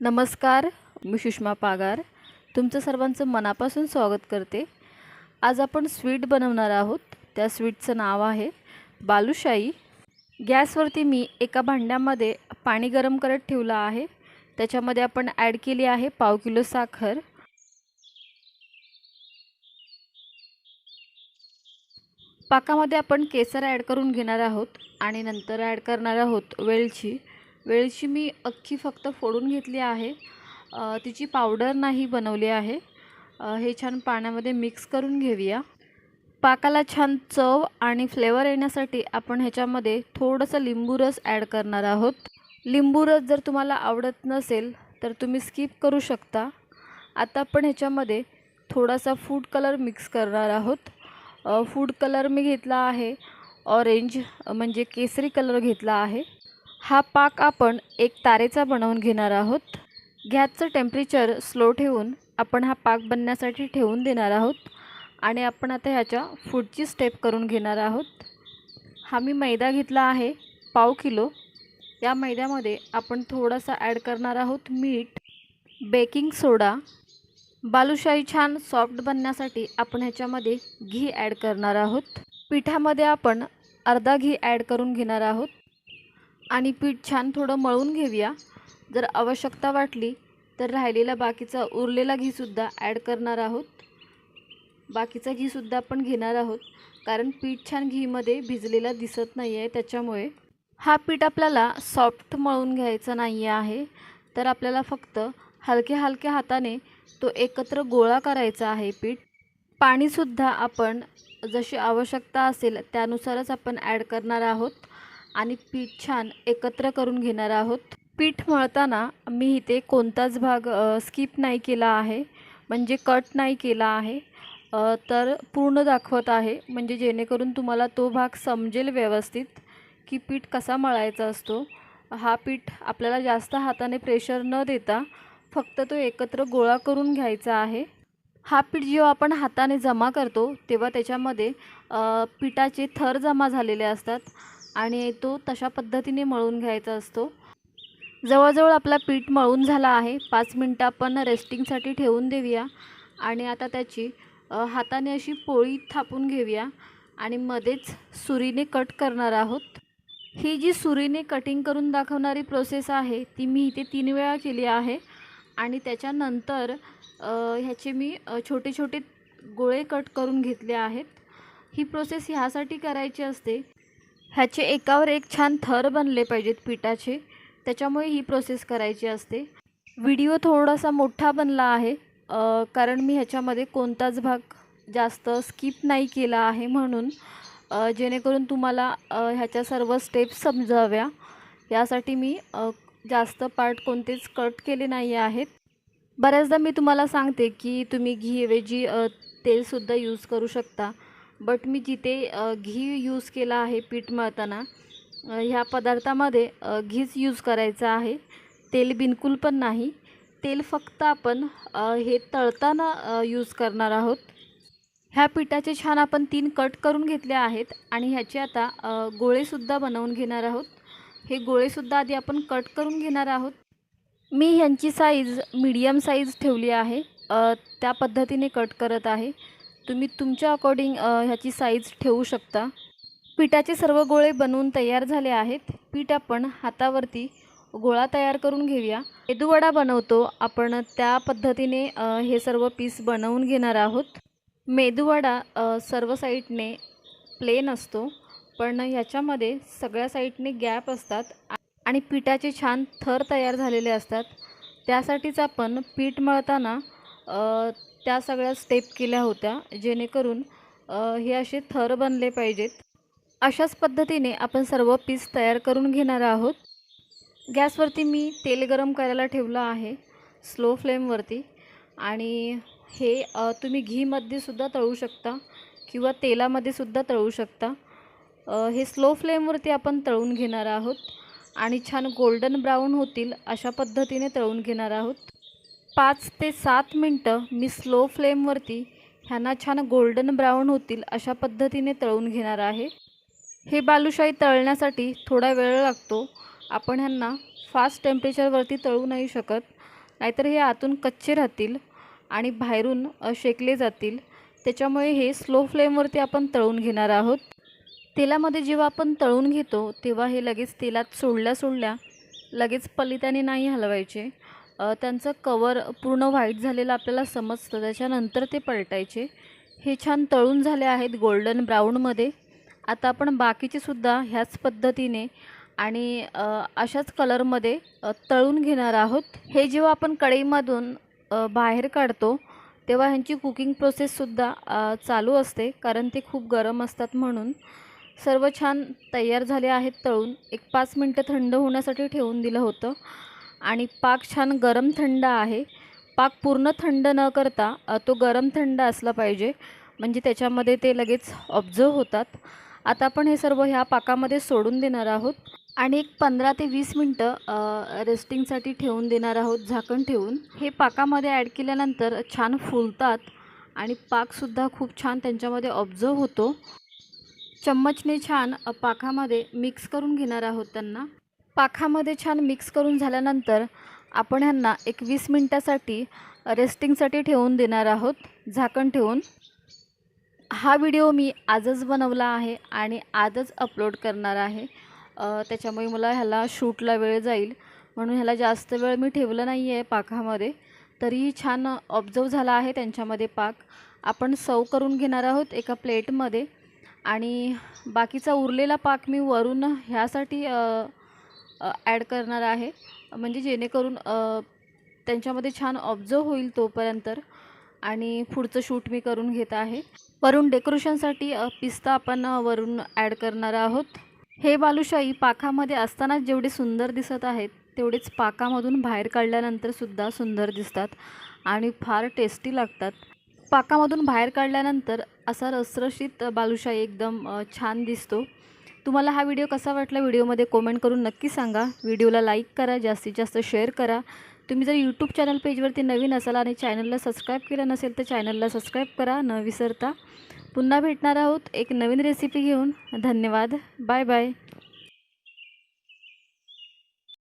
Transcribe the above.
नमस्कार मी सुषमा पागार. तुमचं सर्वांचं मनापासून स्वागत करते. आज आपण स्वीट बनवणार आहोत. त्या स्वीटचं नाव आहे बालुशाही. गॅसवरती मी एका भांड्यामध्ये पाणी गरम करत ठेवलं आहे. त्याच्यामध्ये आपण ॲड केली आहे पाव किलो साखर. पाकामध्ये आपण केसर ॲड करून घेणार आहोत आणि नंतर ॲड करणार आहोत वेलची. वेलची मी अख्खी फक्त फोडून घेतली आहे. तिची पावडर नाही बनवली आहे. हे छान पाण्यामध्ये मिक्स करून घेऊया. पाकाला छान चव आणि फ्लेवर येण्यासाठी आपण ह्याच्यामध्ये थोडंसं लिंबू रस ॲड करणार आहोत. लिंबू रस जर तुम्हाला आवडत नसेल तर तुम्ही स्किप करू शकता. आता आपण ह्याच्यामध्ये थोडासा फूड कलर मिक्स करणार आहोत. फूड कलर मी घेतला आहे. ऑरेंज म्हणजे केसरी कलर घेतला आहे. हा पाक आपण एक तारेचा बनवून घेणार आहोत. गॅसचं टेम्परेचर स्लो ठेवून आपण हा पाक बनण्यासाठी ठेवून देणार आहोत. आणि आपण आता ह्याच्या फूडची स्टेप करून घेणार आहोत. हा मी मैदा घेतला आहे पाव किलो. या मैद्यामध्ये आपण थोडासा ॲड करणार आहोत मीठ बेकिंग सोडा बालुशाही छान सॉफ्ट बनण्यासाठी आपण ह्याच्यामध्ये घी ॲड करणार आहोत. पिठामध्ये आपण अर्धा घी ॲड करून घेणार आहोत. आणि पीठ छान थोडं मळून घेऊया. जर आवश्यकता वाटली तर राहिलेला बाकीचा उरलेला घीसुद्धा ॲड करणार आहोत. बाकीचा घीसुद्धा आपण घेणार आहोत. कारण पीठ छान घीमध्ये भिजलेला दिसत नाही आहे त्याच्यामुळे. हा पीठ आपल्याला सॉफ्ट मळून घ्यायचा नाही आहे. तर आपल्याला फक्त हलक्या हलक्या हाताने तो एकत्र गोळा करायचा आहे पीठ. पाणीसुद्धा आपण जशी आवश्यकता असेल त्यानुसारच आपण ॲड करणार आहोत. आणि पीठ छान एकत्र करून घेणार आहोत. पीठ मळताना मी इथे कोणताच भाग स्किप नाही केला आहे. म्हणजे कट नाही केला आहे. तर पूर्ण दाखवत आहे. म्हणजे जेणेकरून तुम्हाला तो भाग समजेल व्यवस्थित की पीठ कसा मळायचा असतो. हा पीठ आपल्याला जास्त हाताने प्रेशर न देता फक्त तो एकत्र गोळा करून घ्यायचा आहे. हा पीठ जेव्हा आपण हाताने जमा करतो तेव्हा त्याच्यामध्ये पिठाचे थर जमा झालेले असतात. आणि तो तशा पद्धतीने मळून घ्यायचा असतो. जवळजवळ आपला पीठ मळून झाला आहे. पाच मिनटं आपण रेस्टिंगसाठी ठेवून देऊया. आणि आता त्याची हाताने अशी पोळी थापून घेऊया. आणि मध्येच सुरीने कट करणार आहोत. ही जी सुरीने कटिंग करून दाखवणारी प्रोसेस आहे ती मी इथे तीन वेळा केली आहे. आणि त्याच्यानंतर ह्याचे मी छोटे छोटे गोळे कट करून घेतले आहेत. ही प्रोसेस ह्यासाठी करायची असते ह्याचे एकावर एक छान थर बनले पाहिजेत पिठाचे. त्याच्यामुळे ही प्रोसेस करायची असते. व्हिडिओ थोडासा मोठा बनला आहे. कारण मी ह्याच्यामध्ये कोणताच भाग जास्त स्किप नाही केला आहे म्हणून. जेणेकरून तुम्हाला ह्याच्या सर्व स्टेप्स समजाव्या. यासाठी मी जास्त पार्ट कोणतेच कट केले नाही आहेत. बऱ्याचदा मी तुम्हाला सांगते की तुम्ही घीऐवजी तेलसुद्धा यूज करू शकता. बट मी जिथे घी यूज केला आहे पीठ मळताना ह्या पदार्थामध्ये घीच यूज करायचा आहे. तेल बिलकुल पण नाही. तेल फक्त आपण हे तळताना यूज करणार आहोत. ह्या पिठाचे छान आपण तीन कट करून घेतले आहेत आणि ह्याचे आता गोळेसुद्धा बनवून घेणार आहोत. हे गोळेसुद्धा आधी आपण कट करून घेणार आहोत. मी ह्यांची साईज मीडियम साईज ठेवली आहे. त्या पद्धतीने कट करत आहे. तुम्ही तुमच्या अकॉर्डिंग ह्याची साईज ठेवू शकता. पिठाचे सर्व गोळे बनवून तयार झाले आहेत. पीठ आपण हातावरती गोळा तयार करून घेऊया. मेदूवडा बनवतो. आपण त्या पद्धतीने हे सर्व पीस बनवून घेणार आहोत. मेदूवडा सर्व साईडने प्लेन असतो. पण ह्याच्यामध्ये सगळ्या साईडने गॅप असतात. आणि पिठाचे छान थर तयार झालेले असतात. त्यासाठीच आपण पीठ मळताना त्या सगळ्या स्टेप केल्या होत्या जेणेकरून हे असे थर बनले पाहिजेत. अशाच पद्धतीने आपण सर्व पीस तयार करून घेणार आहोत. गॅसवरती मी तेल गरम करायला ठेवलं आहे स्लो फ्लेमवरती आणि हे तुम्ही घीमध्ये सुद्धा तळू शकता किंवा तेलामध्ये सुद्धा तळू शकता. हे स्लो फ्लेमवरती आपण तळून घेणार आहोत. आणि छान गोल्डन ब्राऊन होतील अशा पद्धतीने तळून घेणार आहोत. पाच ते सात मिनटं मी स्लो फ्लेमवरती ह्यांना छान गोल्डन ब्राऊन होतील अशा पद्धतीने तळून घेणार आहे. हे बालुशाही तळण्यासाठी थोडा वेळ लागतो. आपण ह्यांना फास्ट टेम्परेचरवरती तळू नाही शकत नाहीतर हे आतून कच्चे राहतील आणि बाहेरून शेकले जातील. त्याच्यामुळे हे स्लो फ्लेमवरती आपण तळून घेणार आहोत. तेलामध्ये जेव्हा आपण तळून घेतो तेव्हा हे लगेच तेलात सोडल्या सोडल्या लगेच पलित्याने नाही हलवायचे. त्यांचं कवर पूर्ण व्हाईट झालेलं आपल्याला समजतं. त्याच्यानंतर ते पलटायचे. हे छान तळून झाले आहेत गोल्डन ब्राऊनमध्ये आता आपण बाकीचेसुद्धा ह्याच पद्धतीने आणि अशाच कलरमध्ये तळून घेणार आहोत. हे जेव्हा आपण कढईमधून बाहेर काढतो तेव्हा ह्यांची कुकिंग प्रोसेससुद्धा चालू असते. कारण ते खूप गरम असतात म्हणून. सर्व छान तयार झाले आहेत तळून. एक पाच मिनटं थंड होण्यासाठी ठेवून दिलं होतं. आणि पाक छान गरम थंड आहे. पाक पूर्ण थंड न करता तो गरम थंड असला पाहिजे. म्हणजे त्याच्यामध्ये ते लगेच ऑब्झर्व होतात. आता आपण हे सर्व ह्या पाकामध्ये सोडून देणार आहोत. आणि एक पंधरा ते वीस मिनटं रेस्टिंगसाठी ठेवून देणार आहोत झाकण ठेवून. हे पाकामध्ये ॲड केल्यानंतर छान फुलतात आणि पाकसुद्धा खूप छान त्यांच्यामध्ये ऑब्झर्व होतो. चम्मचने छान पाकामध्ये मिक्स करून घेणार आहोत त्यांना. पाखामध्ये छान मिक्स करून झाल्यानंतर आपण ह्यांना एक वीस मिनटासाठी रेस्टिंगसाठी ठेवून देणार आहोत झाकण ठेवून. हा व्हिडिओ मी आजच बनवला आहे आणि आजच अपलोड करणार आहे. त्याच्यामुळे मला ह्याला शूटला वेळ जाईल. म्हणून ह्याला जास्त वेळ मी ठेवलं नाही आहे पाकामध्ये तरीही छान ऑब्झर्व झाला आहे त्यांच्यामध्ये पाक. आपण सव करून घेणार आहोत एका प्लेटमध्ये आणि बाकीचा उरलेला पाक मी वरून ह्यासाठी ॲड करणार आहे. म्हणजे जेणेकरून त्यांच्यामध्ये छान ऑब्झर्व होईल तोपर्यंत. आणि पुढचं शूट मी करून घेत आहे. वरून डेकोरेशनसाठी पिस्ता आपण वरून ॲड करणार आहोत. हे बालुशाही पाखामध्ये असताना जेवढे सुंदर दिसत आहेत तेवढेच पाकामधून बाहेर काढल्यानंतर सुद्धा सुंदर दिसतात आणि फार टेस्टी लागतात. पाकामधून बाहेर काढल्यानंतर असा रसरशीत बालुशाही एकदम छान दिसतो. तुम्हाला हा व्हिडिओ कसा वाटला व्हिडिओमध्ये कमेंट करून नक्की सांगा. व्हिडिओला लाईक करा जास्तीत जास्त शेअर करा. तुम्ही जर यूट्यूब चॅनल पेजवरती नवीन असाल आणि चॅनलला सबस्क्राईब केलं नसेल तर चॅनलला सबस्क्राईब करा न विसरता. पुन्हा भेटणार आहोत एक नवीन रेसिपी घेऊन. धन्यवाद. Bye bye